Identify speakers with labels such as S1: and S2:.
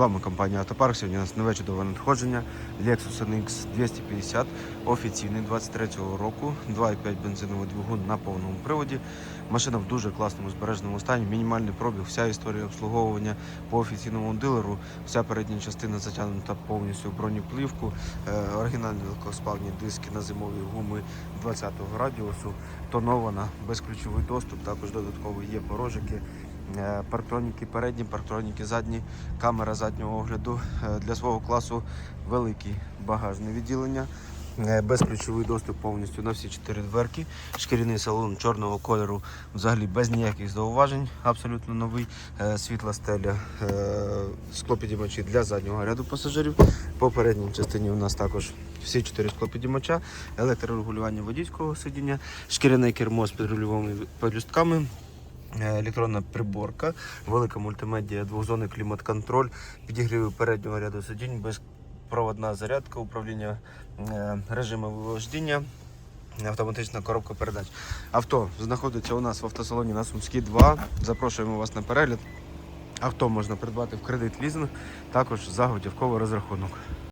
S1: вами компанія Автопарк. Сьогодні у нас нове чудове надходження. Lexus NX 250, офіційний 23-го року, 2,5 бензиновий двигун на повному приводі. Машина в дуже класному збереженому стані, мінімальний пробіг, вся історія обслуговування по офіційному дилеру, вся передня частина затягнута повністю в бронеплівку, е, оригінальні легкосплавні диски на зимові гуми 20-го радіусу, тонована, безключовий доступ, також додатково є порожики. Е, Парктроніки передні, парктроніки задні, камера заднього огляду Е, для свого класу великий багажне відділення. Е, Безключовий доступ повністю на всі чотири дверки. Шкіряний салон чорного кольору, взагалі без ніяких зауважень, абсолютно новий. Світла стеля, склопідіймачі для заднього ряду пасажирів. По передній частині у нас також всі чотири склопідіймача, електрорегулювання водійського сидіння, шкіряне кермо з підрульовими пелюстками. Е, Електронна приборка, велика мультимедія, двохзонний клімат-контроль, підігріви переднього ряду сидінь, безпроводна зарядка, управління е, режимом вождіння, автоматична коробка передач. Авто знаходиться у нас в автосалоні на Сумській 2. Запрошуємо вас на перегляд. Авто можна придбати в кредит лізинг, також за готівковий розрахунок.